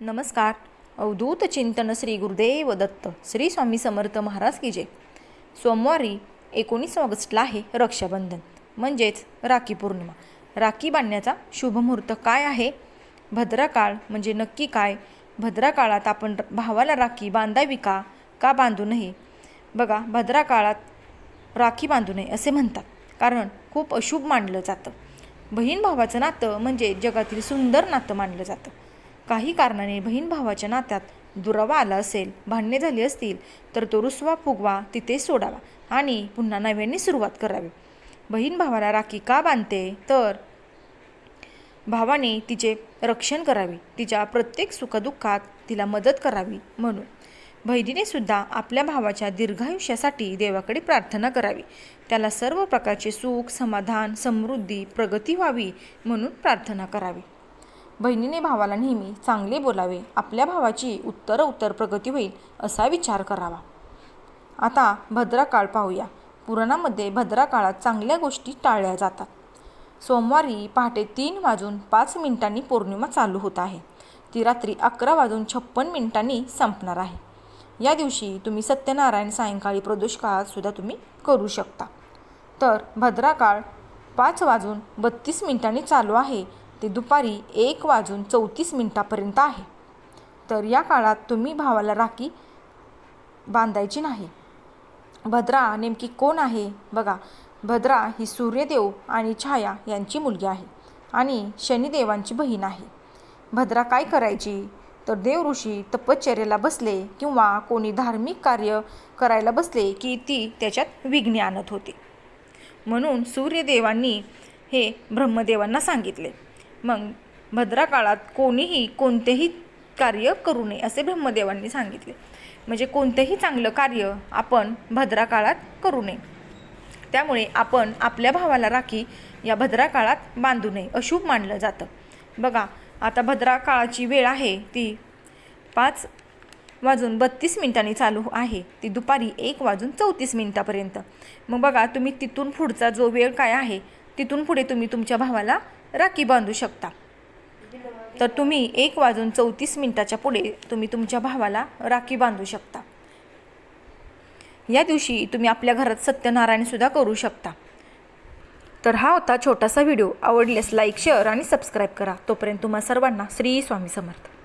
नमस्कार. अवधूत चिंतन श्री गुरुदेव दत्त श्री स्वामी समर्थ महाराज की जय. सोमवारी एकोणीस ऑगस्टला आहे रक्षाबंधन म्हणजेच राखी पौर्णिमा. राखी बांधण्याचा शुभ मुहूर्त काय आहे? भद्रा काळ म्हणजे नक्की काय? भद्रा काळात आपण भावाला राखी बांधावी का? का बांधू नये? बघा भद्रा काळात राखी बांधू नये असे म्हणतात. कारण खूप अशुभ मानलं जातं. बहीण भावाचं नातं म्हणजे जगातील सुंदर नातं मानलं जातं. काही कारणाने बहीण भावाच्या नात्यात दुरावा आला असेल भांडणे झाली असतील तर तो रुसवा फुगवा तिथे सोडावा आणि पुन्हा नव्याने सुरुवात करावी. बहीण भावाला राखी का बांधते? तर भावाने तिचे रक्षण करावे तिच्या प्रत्येक सुखदुःखात तिला मदत करावी म्हणून. बहिणीने सुद्धा आपल्या भावाच्या दीर्घायुष्यासाठी देवाकडे प्रार्थना करावी. त्याला सर्व प्रकारचे सुख समाधान समृद्धी प्रगती व्हावी म्हणून प्रार्थना करावी. बहिणीने भावाला नेहमी चांगले बोलावे आपल्या भावाची उत्तर उत्तर प्रगती होईल असा विचार करावा. आता भद्रा काळ पाहूया. पुराणामध्ये भद्रा काळात चांगल्या गोष्टी टाळल्या जातात. सोमवारी पहाटे तीन वाजून पाच मिनिटांनी पौर्णिमा चालू होत आहे. ती रात्री अकरा वाजून छप्पन मिनिटांनी संपणार आहे. या दिवशी तुम्ही सत्यनारायण सायंकाळी प्रदोष काळातसुद्धा तुम्ही करू शकता. तर भद्रा काळ पाच वाजून बत्तीस मिनिटांनी चालू आहे ते दुपारी एक वाजून चौतीस मिनिटापर्यंत आहे. तर या काळात तुम्ही भावाला राखी बांधायची नाही. भद्रा नेमकी कोण आहे? बघा भद्रा ही सूर्यदेव आणि छाया यांची मुलगी आहे आणि शनिदेवांची बहीण आहे. भद्रा काय करायची? तर देव ऋषी तपश्चर्याला बसले किंवा कोणी धार्मिक कार्य करायला बसले की ती त्याच्यात विघ्ने आणत होती. म्हणून सूर्यदेवांनी हे ब्रह्मदेवांना सांगितले. मग भद्रा काळात कोणीही कोणतेही कार्य करू नये असे ब्रह्मदेवांनी सांगितले. म्हणजे कोणतेही चांगलं कार्य आपण भद्रा काळात करू नये. त्यामुळे आपण आपल्या भावाला राखी या भद्रा काळात बांधू नये अशुभ मानलं जातं. बघा आता भद्रा काळाची वेळ आहे ती पाच वाजून बत्तीस मिनिटांनी चालू आहे. ती दुपारी एक वाजून चौतीस मिनिटापर्यंत. मग बघा तुम्ही तिथून पुढचा जो वेळ काय आहे तिथून पुढे तुम्ही तुमच्या भावाला राखी बांधू शकता. तर तुम्ही एक वाजून चौतीस मिनिटाच्या पुढे तुम्ही तुमच्या भावाला राखी बांधू शकता. या दिवशी तुम्ही आपल्या घरात सत्यनारायणसुद्धा करू शकता. तर हा होता छोटासा व्हिडिओ. आवडल्यास लाईक शेअर आणि सबस्क्राईब करा. तोपर्यंत तुम्हा सर्वांना श्री स्वामी समर्थ.